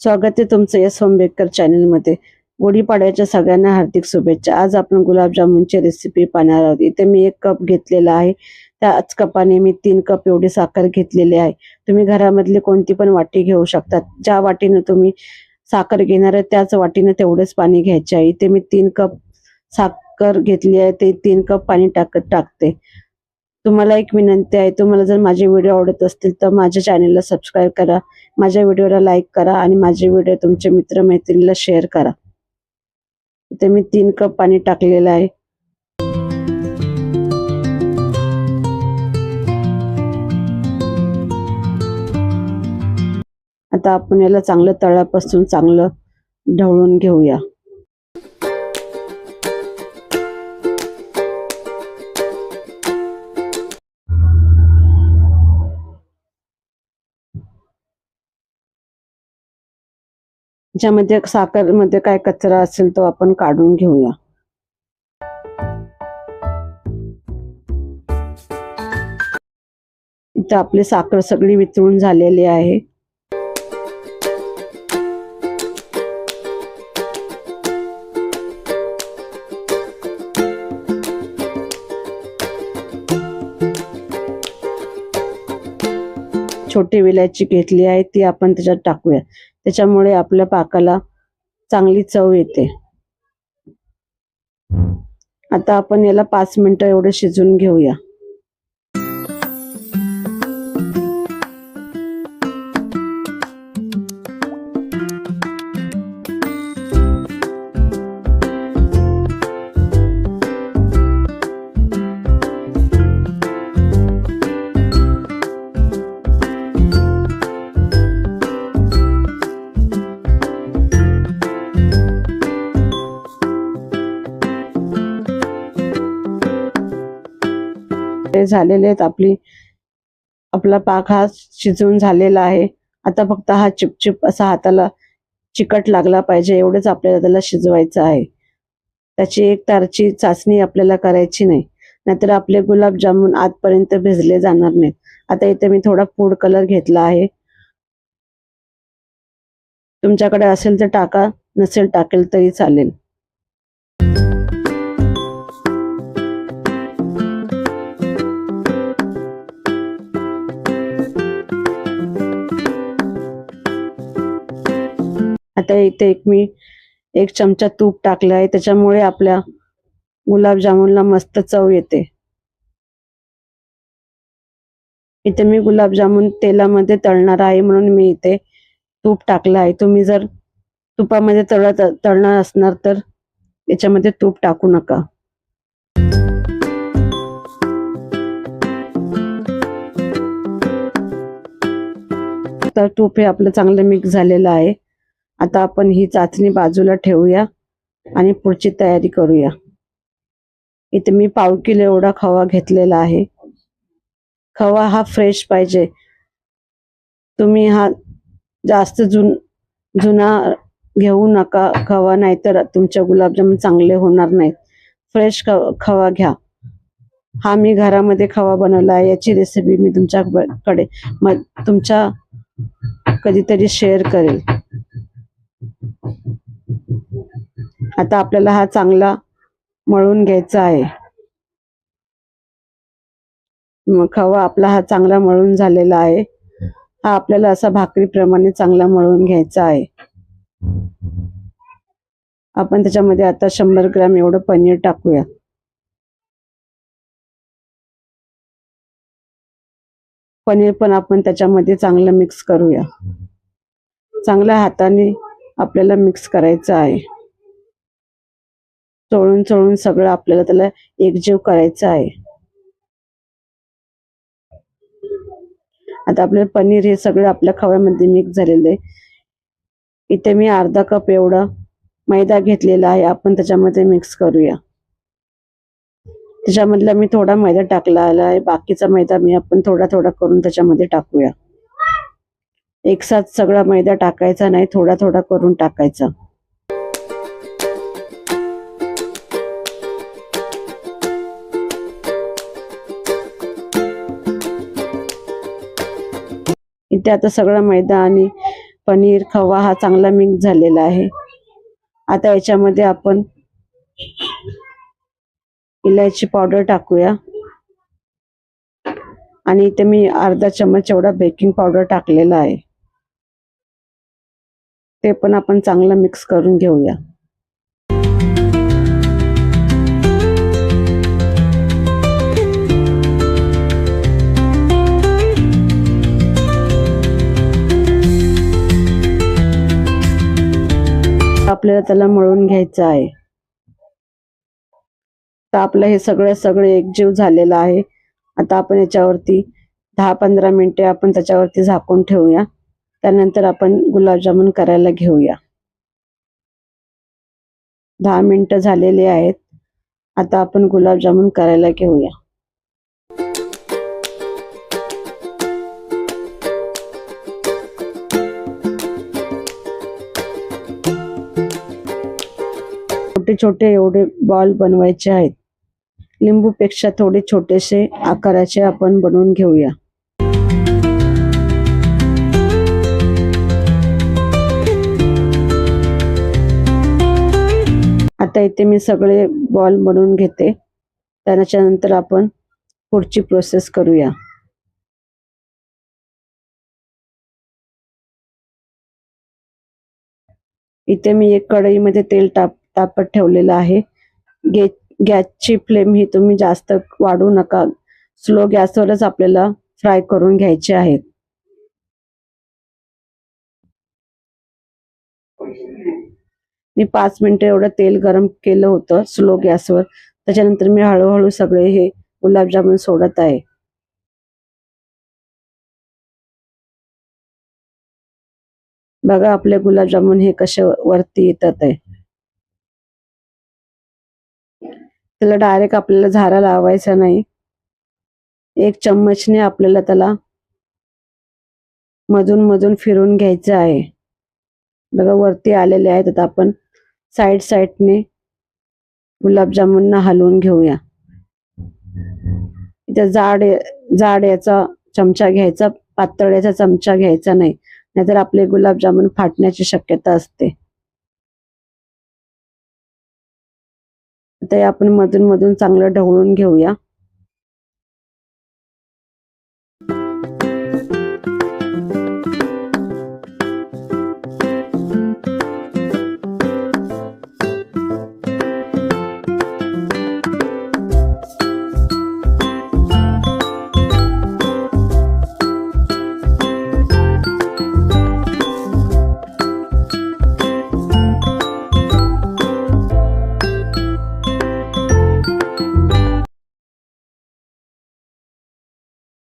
स्वागत आहे तुमचं यस होमबेकर चॅनलमध्ये. गुढीपाड्याच्या सगळ्यांना हार्दिक शुभेच्छा. आज आपण गुलाबजामुनची रेसिपी पाहणार आहोत. इथे मी एक कप घेतलेला आहे. त्याच कपाने मी तीन कप एवढी साखर घेतलेली आहे. तुम्ही घरामधली कोणती पण वाटी घेऊ शकतात ज्या वाटीनं तुम्ही साखर घेणार आहे त्याच वाटीनं तेवढंच पाणी घ्यायचे आहे. इथे मी तीन कप साखर घेतली आहे. ते तीन कप पाणी टाकत टाकते. तुम्हाला एक विनंती आहे तुम्हाला जर माझे व्हिडिओ आवडत असतील तर माझ्या चॅनलला सबस्क्राईब करा माझ्या व्हिडिओला लाईक करा आणि माझे व्हिडिओ तुमच्या मित्रमैत्रिणीला शेअर करा. इथे मी तीन कप पाणी टाकलेलं आहे. आता आपण याला चांगलं तळापासून चांगलं ढवळून घेऊया. ज्यामध्ये साखरमध्ये काय कचरा असेल तो आपण काढून घेऊया. इथं आपली साखर सगळी वितळून झालेली आहे. छोटी विलायची घेतली आहे ती आपण त्याच्यात टाकूया. त्याच्यामुळे आपल्या पाकाला चांगली चव येते. आता आपण याला पाच मिनटं एवढं शिजून घेऊया. झालेले आहेत. आपली आपला पाक हा शिजवून झालेला आहे. आता फक्त हा चिपचिप असा हाताला चिकट लागला पाहिजे. एवढंच आपल्याला त्याला शिजवायचं आहे. त्याची एक तारची चाचणी आपल्याला करायची नाही. नाहीतर आपले गुलाबजामुन आतपर्यंत भिजले जाणार नाहीत. आता इथे मी थोडा फूड कलर घेतला आहे. तुमच्याकडे असेल तर टाका. नसेल टाकेल तरी चालेल. आता इथे एक मी एक चमचा तूप टाकलं आहे त्याच्यामुळे आपल्या गुलाबजामुनला मस्त चव येते. इथे मी गुलाबजामुन तेलामध्ये तळणार आहे म्हणून मी इथे तूप टाकलं आहे. तुम्ही जर तुपामध्ये तळत तळणार असणार तर याच्यामध्ये तूप टाकू नका. तर तूप हे आपलं चांगलं मिक्स झालेलं आहे. आता आपण ही चाचणी बाजूला ठेवूया आणि पुढची तयारी करूया. इथे मी पाव किलो एवढा खवा घेतलेला आहे. खवा हा फ्रेश पाहिजे. तुम्ही हा जास्त जुन जुना घेऊ नका खवा नाहीतर तुमचे गुलाबजामुन चांगले होणार नाहीत. फ्रेश खवा घ्या. हा मी घरामध्ये खवा बनवला आहे. याची रेसिपी मी तुमच्याकडे मग तुमच्या कधीतरी शेअर करेल. आता आपल्याला हा चांगला मळून घ्यायचा आहे. मग खवा आपला हा चांगला मळून झालेला आहे. हा आपल्याला असा भाकरीप्रमाणे चांगला मळून घ्यायचा आहे. आपण त्याच्यामध्ये आता शंभर ग्रॅम एवढं पनीर टाकूया. पनीर पण आपण त्याच्यामध्ये चांगलं मिक्स करूया. चांगल्या हाताने आपल्याला मिक्स करायचं आहे. चोळून चोळून सगळं आपल्याला त्याला एकजीव करायचं आहे. आता आपल्याला पनीर हे सगळं आपल्या खव्यामध्ये मिक्स झालेलं आहे. इथे मी अर्धा कप एवढा मैदा घेतलेला आहे. आपण त्याच्यामध्ये मिक्स करूया. त्याच्यामधला मी थोडा मैदा टाकला आहे. बाकीचा मैदा मी आपण थोडा थोडा करून त्याच्यामध्ये टाकूया. एकसाथ सगळा मैदा टाकायचा नाही थोडा थोडा करून टाकायचा. इथे आता सगळा मैदा आणि पनीर खवा हा चांगला मिक्स झालेला आहे. आता याच्यामध्ये आपण इलायची पावडर टाकूया. आणि इथे मी अर्धा चमच एवढा बेकिंग पावडर टाकलेला आहे. ते पण आपण चांगलं मिक्स करून घेऊया. आपल्याला त्याला मळून घ्यायचं आहे. तर आपलं हे सगळं सगळं एकजीव झालेलं आहे. आता आपण याच्यावरती दहा पंधरा मिनिटे आपण त्याच्यावरती झाकून ठेवूया. त्यानंतर आपण गुलाबजामुन करायला घेऊया. दहा मिनिटं झालेले आहेत. आता आपण गुलाबजामुन करायला घेऊया. छोटे छोटे एवढे बॉल बनवायचे आहेत. लिंबूपेक्षा थोडे छोटेसे आकाराचे आपण बनवून घेऊया. आता इथे मी सगळे बॉल बनवून घेते. त्याच्या नंतर आपण पुढची प्रोसेस करूया. इथे मी एक कढईमध्ये तेल ताप तापत ठेवलेलं आहे. गे गॅसची फ्लेम ही तुम्ही जास्त वाढू नका. स्लो गॅसवरच आपल्याला फ्राय करून घ्यायचे आहेत. मी पाच मिनिटं एवढं तेल गरम केलं होतं स्लो गॅसवर. त्याच्यानंतर मी हळूहळू सगळे हे गुलाबजामुन सोडत आहे. बघा आपले गुलाबजामुन हे कसे वरती येतात आहे. त्याला डायरेक्ट आपल्याला झारा लावायचा नाही. एक चम्मचने आपल्याला त्याला मधून मधून फिरून घ्यायचं आहे. बघा वरती आलेले आहेत आता आपण. साईड साईडने गुलाबजामुनना हलवून घेऊया. इथे जाड जाड याचा चमचा घ्यायचा पातळ याचा चमचा घ्यायचा नाही नाहीतर आपले गुलाबजामुन फाटण्याची शक्यता असते. ते आपण मधून मधून चांगलं ढवळून घेऊया.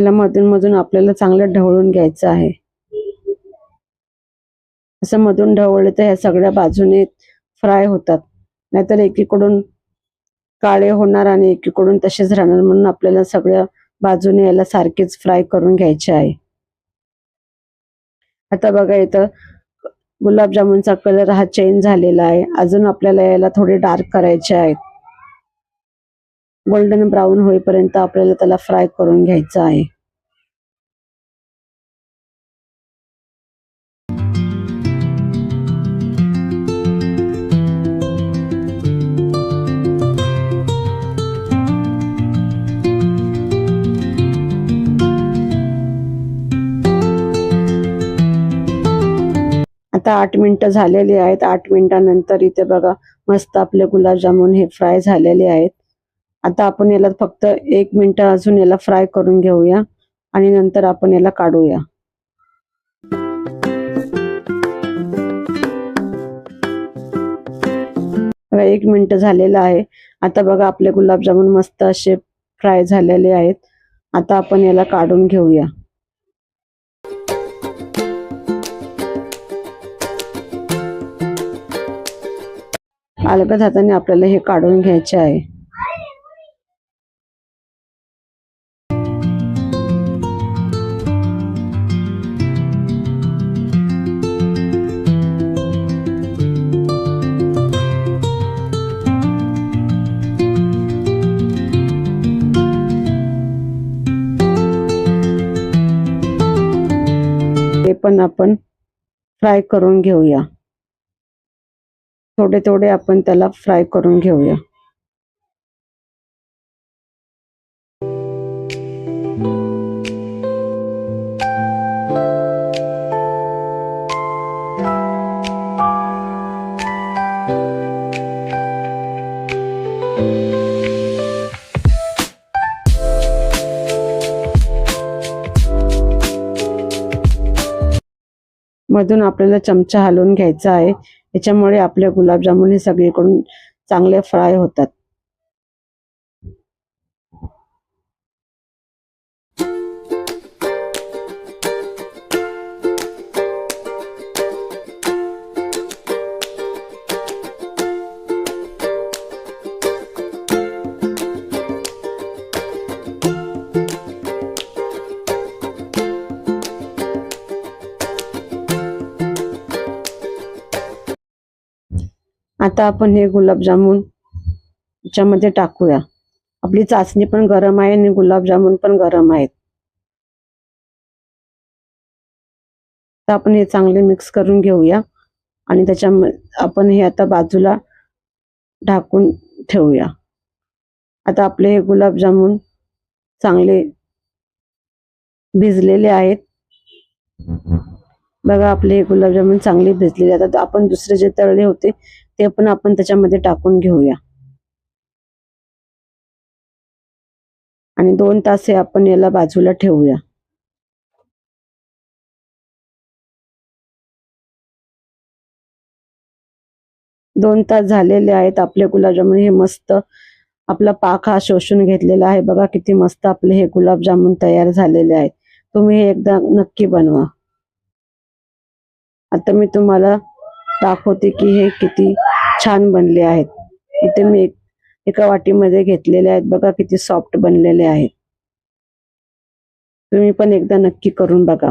याला मधून मधून आपल्याला चांगलं ढवळून घ्यायचं आहे. असं मधून ढवळलं तर ह्या सगळ्या बाजूने फ्राय होतात. नाहीतर एकीकडून काळे होणार आणि एकीकडून तसेच राहणार म्हणून आपल्याला सगळ्या बाजूने याला सारखेच फ्राय करून घ्यायचे आहे. आता बघा इथं गुलाबजामुनचा कलर हा चेंज झालेला आहे. अजून आपल्याला याला थोडे डार्क करायचे आहेत. गोल्डन ब्राऊन होईपर्यंत आपल्याला त्याला फ्राय करून घ्यायचं आहे. आता आठ मिनिटं झालेली आहेत. आठ मिनिटानंतर इथे बघा मस्त आपले गुलाबजामुन हे फ्राय झालेले आहेत. आता आपण याला फक्त एक मिनटं अजून याला फ्राय करून घेऊया आणि नंतर आपण याला काढूया. बघा एक मिनटं झालेलं आहे. आता बघा आपले गुलाबजामुन मस्त असे फ्राय झालेले आहेत. आता आपण याला काढून घेऊया. अलगद हाताने आपल्याला हे काढून घ्यायचे आहे. पण आपण फ्राय करून घेऊया. थोडे थोडे आपण त्याला फ्राय करून घेऊया. मधून आपल्याला चमचा हलवून घ्यायचा आहे. याच्यामुळे आपले गुलाबजामुन हे सगळीकडून चांगले फ्राय होतात. आता आपण हे गुलाबजामुन याच्यामध्ये टाकूया. आपली चाचणी पण गरम आहे आणि गुलाबजामुन पण गरम आहेत. तर आपण हे चांगले मिक्स करून घेऊया आणि त्याच्या आपण हे आता बाजूला ढाकून ठेवूया. आता आपले हे गुलाबजामुन चांगले भिजलेले आहेत. बघा आपले हे गुलाबजामुन चांगले भिजलेले आता आपण दुसरे जे तळले होते ते पण आपण त्याच्यामध्ये टाकून घेऊया. आणि दोन तास हे आपण याला बाजूला ठेवूया. दोन तास झालेले आहेत आपले गुलाबजामुन. हे मस्त आपला पाक हा शोषून घेतलेला आहे. बघा किती मस्त आपले हे गुलाबजामुन तयार झालेले आहेत. तुम्ही हे एकदा नक्की बनवा. आता मी तुम्हाला दाखवते की हे किती छान बनले आहेत. इथे मी एका वाटीमध्ये घेतलेले आहेत. बघा किती सॉफ्ट बनलेले आहेत. तुम्ही पण एकदा नक्की करून बघा.